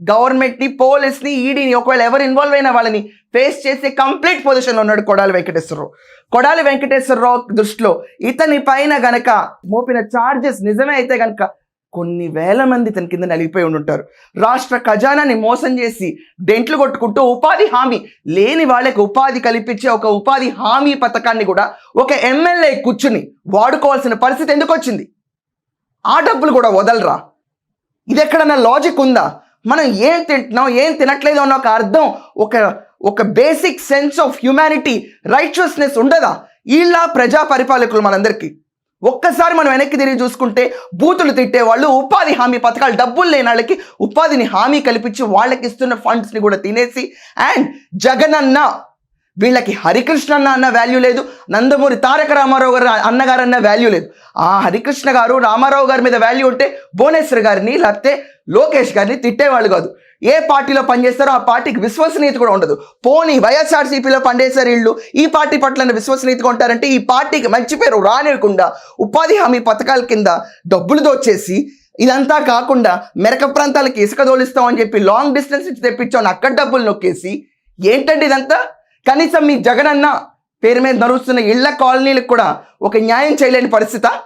గవర్నమెంట్ని పోలీస్ని ఈడీని ఒకవేళ ఎవరు ఇన్వాల్వ్ అయిన వాళ్ళని ఫేస్ చేసే కంప్లీట్ పొజిషన్లో ఉన్నాడు కొడాలి వెంకటేశ్వరరావు. కొడాలి వెంకటేశ్వరరావు దృష్టిలో ఇతని పైన గనక మోపిన ఛార్జెస్ నిజమే అయితే గనక కొన్ని వేల మంది తన కింద నలిగిపోయి ఉండుంటారు. రాష్ట్ర ఖజానాని మోసం చేసి డెంట్లు కొట్టుకుంటూ ఉపాధి హామీ లేని వాళ్ళకి ఉపాధి కల్పించే ఒక ఉపాధి హామీ పథకాన్ని కూడా ఒక ఎమ్మెల్యే కూర్చుని వాడుకోవాల్సిన పరిస్థితి ఎందుకు వచ్చింది ఆ డబ్బులు కూడా వదలరా? ఇది ఎక్కడన్నా లాజిక్ ఉందా? మనం ఏం తింటున్నాం ఏం తినట్లేదు అన్న ఒక అర్థం ఒక ఒక basic sense of humanity righteousness ఉండదా? ఇలా ప్రజా పరిపాలకులు మనందరికీ. ఒక్కసారి మనం వెనక్కి తిరిగి చూసుకుంటే బూతులు తిట్టే వాళ్ళు ఉపాధి హామీ పథకాలు డబ్బులు లేని వాళ్ళకి ఉపాధిని హామీ కల్పించి వాళ్ళకి ఇస్తున్న ఫండ్స్ని కూడా తినేసి అండ్ జగనన్న వీళ్ళకి హరికృష్ణ అన్న అన్న వాల్యూ లేదు. నందమూరి తారక రామారావు గారు అన్నగారు అన్న వాల్యూ లేదు. ఆ హరికృష్ణ గారు రామారావు గారి మీద వాల్యూ ఉంటే భువనేశ్వర్ గారిని లేకపోతే లోకేష్ గారిని తిట్టేవాళ్ళు కాదు. ఏ పార్టీలో పనిచేస్తారో ఆ పార్టీకి విశ్వసనీయత కూడా ఉండదు. పోనీ వైఎస్ఆర్సీపీలో పనిచేశారు వీళ్ళు ఈ పార్టీ పట్ల విశ్వసనీయతగా ఉంటారంటే ఈ పార్టీకి మంచి పేరు రానివ్వకుండా ఉపాధి హామీ పథకాల కింద డబ్బులు దోచేసి ఇదంతా కాకుండా మెరక ప్రాంతాలకి ఇసుక తోలిస్తామని చెప్పి లాంగ్ డిస్టెన్స్ నుంచి తెప్పించామని అక్కడ డబ్బులు నొక్కేసి ఏంటండి ఇదంతా? కనీసం మీ జగనన్న పేరు మీద నడుస్తున్న ఇళ్ళ కాలనీలకు కూడా ఒక న్యాయం చేయలేని పరిస్థితి